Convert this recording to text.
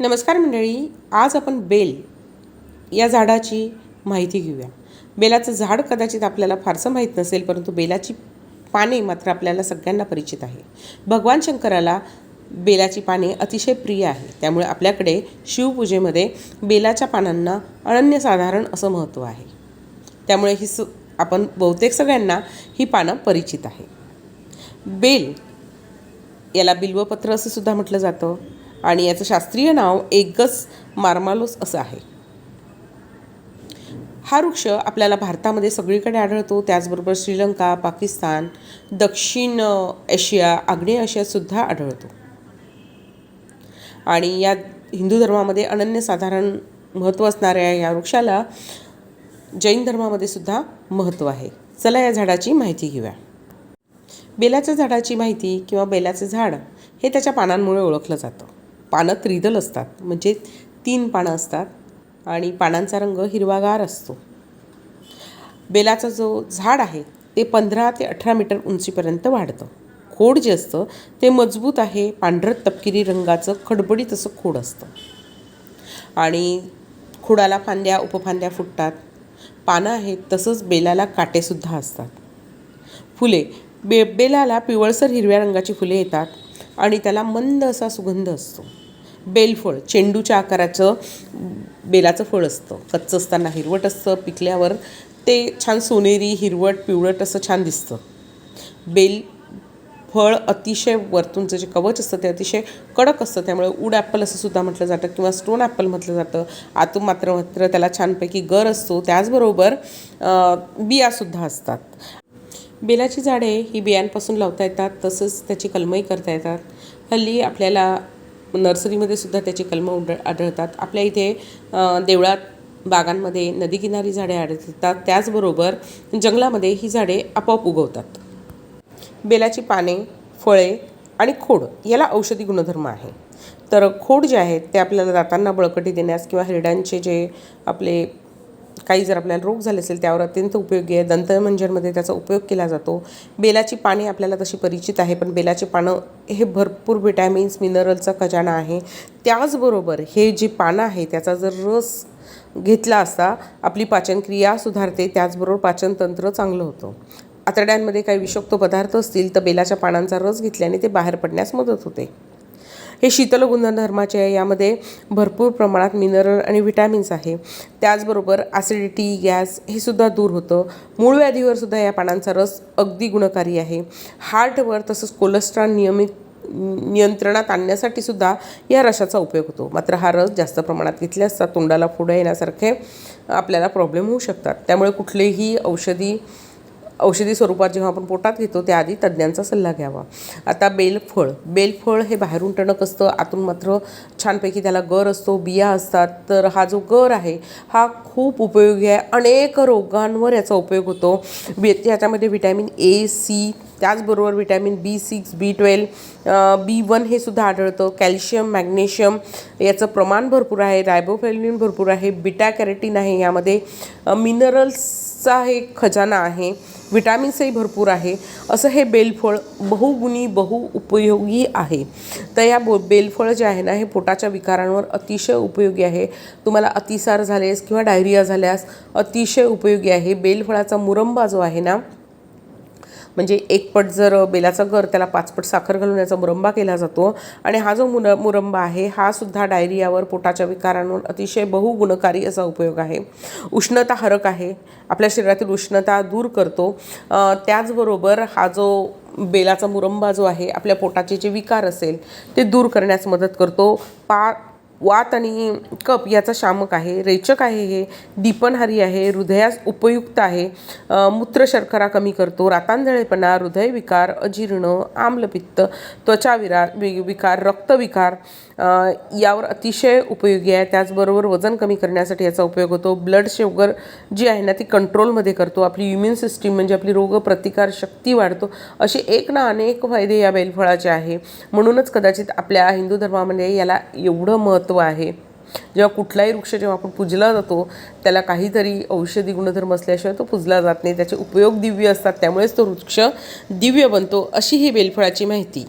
नमस्कार मंडळी आज आपण बेल या झाडाची माहिती घेऊया. बेलाचं झाड कदाचित आपल्याला फारसं माहीत नसेल परंतु बेलाची पाने मात्र आपल्याला सगळ्यांना परिचित आहे. भगवान शंकराला बेलाची पाने अतिशय प्रिय आहे. त्यामुळे आपल्याकडे शिवपूजेमध्ये बेलाच्या पानांना अनन्यसाधारण असं महत्त्व आहे. त्यामुळे ही स आपण बहुतेक सगळ्यांना ही पानं परिचित आहे. बेल याला बिल्वपत्र असं सुद्धा म्हटलं जातं. आणि याचं शास्त्रीय नाव एकगस मार्मालोस असं आहे. हा वृक्ष आपल्याला भारतामध्ये सगळीकडे आढळतो. त्याचबरोबर श्रीलंका पाकिस्तान दक्षिण आशिया आग्नेय आशियातसुद्धा आढळतो. आणि या हिंदू धर्मामध्ये अनन्यसाधारण महत्त्व असणाऱ्या या वृक्षाला जैन धर्मामध्ये सुद्धा महत्त्व आहे. चला या झाडाची माहिती घेऊया. बेलाच्या झाडाची माहिती किंवा बेलाचे झाड हे त्याच्या पानांमुळे ओळखलं जातं. पानं त्रिदल असतात. म्हणजे तीन पानं असतात आणि पानांचा रंग हिरवागार असतो. बेलाचा जो झाड आहे ते पंधरा ते अठरा मीटर उंचीपर्यंत वाढतं. खोड जे असतं ते मजबूत आहे पांढरट तपकिरी रंगाचं खडबडीत असं खोड असतं. आणि खोडाला फांद्या उपफांद्या फुटतात. पानं आहेत तसंच बेलाला काटेसुद्धा असतात. फुले बे बेलाला पिवळसर हिरव्या रंगाची फुले येतात आणि त्याला मंद असा सुगंध असतो. बेलफळ चेंडूच्या आकाराचं बेलाचं फळ असतं. कच्चं असताना हिरवट असतं पिकल्यावर ते छान सोनेरी हिरवट पिवळट असं छान दिसतं. बेल फळ अतिशय वरतूनचं जे कवच असतं ते अतिशय कडक असतं. त्यामुळे उड ॲपल असं सुद्धा म्हटलं जातं किंवा स्टोन ॲपल म्हटलं जातं. आतून मात्र मात्र त्याला छानपैकी गर असतो. त्याचबरोबर बियासुद्धा असतात. बेलाची झाडे ही बियांपासून लावता येतात. तसंच त्याची कलमही करता येतात. हल्ली आपल्याला नर्सरीमध्ये सुद्धा त्याची कलमं उड आढळतात. आपल्या इथे देवळात बागांमध्ये नदीकिनारी झाडे आढळतात. त्याचबरोबर जंगलामध्ये ही झाडे आपोआप उगवतात. बेलाची पाने फळे आणि खोड याला औषधी गुणधर्म आहे. तर खोड जे आहेत ते आपल्याला दातांना बळकटी देण्यास किंवा हिरड्यांचे जे आपले काही जर आपल्याला रोग झाले असेल त्यावर अत्यंत उपयोगी आहे. दंतमंजनमध्ये त्याचा उपयोग केला जातो. बेलाची पाने आपल्याला तशी परिचित आहे पण बेलाची पानं हे भरपूर विटॅमिन्स मिनरलचा खजाना आहे. त्याचबरोबर हे जे पानं आहे त्याचा जर रस घेतला असता आपली पाचनक्रिया सुधारते त्याचबरोबर पाचनतंत्र चांगलं होतं. आतड्यांमध्ये काही विषाक्त पदार्थ असतील तर बेलाच्या पानांचा रस घेतल्याने ते बाहेर पडण्यास मदत होते. हे शीतल गुणधर्माचे आहे. यामध्ये भरपूर प्रमाणात मिनरल आणि विटॅमिन्स आहे. त्याचबरोबर ॲसिडिटी गॅस हे सुद्धा दूर होतं. मूळ व्याधीवर सुद्धा या पानांचा रस अगदी गुणकारी आहे. हार्टवर तसंच कोलेस्ट्रॉल नियमित नियंत्रणात आणण्यासाठी सुद्धा या रसाचा उपयोग होतो. मात्र हा रस जास्त प्रमाणात घेतले असता तोंडाला फुडं येण्यासारखे आपल्याला प्रॉब्लेम होऊ शकतात. त्यामुळे कुठलेही औषधी औषधी स्वरूपात जेव्हा आपण पोटात घेतो त्याआधी तज्ज्ञांचा सल्ला घ्यावा. आता बेलफळ. बेलफळ हे बाहेरून टणक असतं आतून मात्र छानपैकी त्याला गर असतो बिया असतात. तर हा जो गर आहे हा खूप उपयोगी आहे. अनेक रोगांवर याचा उपयोग होतो. याच्यामध्ये विटॅमिन ए सी त्याचबरोबर vitamin B six B twelve B one हे सुद्धा आढळतं. कॅल्शियम मॅग्नेशियम याचं प्रमाण भरपूर आहे रायबोफेलिन भरपूर आहे बिटा कॅरेटीन आहे यामध्ये मिनरल्सचा हे खजाना आहे विटॅमिन्सही भरपूर आहे. असं हे बेलफळ बहुगुणी बहुउपयोगी आहे. तर या बो बेलफळ जे आहे ना हे पोटाच्या विकारांवर अतिशय उपयोगी आहे. तुम्हाला अतिसार झाल्यास किंवा डायरिया झाल्यास अतिशय उपयोगी आहे. बेलफळाचा मुरंबा जो आहे ना म्हणजे एक पट जर बेलाचा गर त्याला पाच पट साखर घालून याचा मुरंबा केला जातो. आणि हा जो मुर मुरंबा आहे हा सुद्धा डायरियावर पोटाच्या विकारांवर अतिशय बहुगुणकारी असा उपयोग आहे. उष्णता हरक आहे. आपल्या शरीरातील उष्णता दूर करतो. त्याचबरोबर हा जो बेलाचा मुरंबा जो आहे आपल्या पोटाचे जे विकार असेल ते दूर करण्यास मदत करतो. पा वात आणि कप याचा शामक आहे रेचक आहे हे दीपनहारी आहे हृदयास उपयुक्त आहे. मूत्र शर्करा कमी करतो रातांजळेपणा हृदयविकार अजीर्ण आम्लपित्त त्वचाविरा वि विकार रक्तविकार यावर अतिशय उपयोगी आहे. त्याचबरोबर वजन कमी करण्यासाठी याचा उपयोग होतो. ब्लड शुगर जी आहे ना ती कंट्रोलमध्ये करतो. आपली इम्युन सिस्टीम म्हणजे आपली रोगप्रतिकार शक्ती वाढतो. असे एक ना अनेक फायदे या बेलफळाचे आहे. म्हणूनच कदाचित आपल्या हिंदू धर्मामध्ये याला एवढं महत्त्व आहे. जेव्हा कुठलाही वृक्ष जेव्हा आपण पूजला जातो त्याला काहीतरी औषधी गुणधर्म असल्याशिवाय तो पूजला जात नाही. त्याचे उपयोग दिव्य असतात. त्यामुळेच तो वृक्ष दिव्य बनतो अशी ही बेलफळाची माहिती.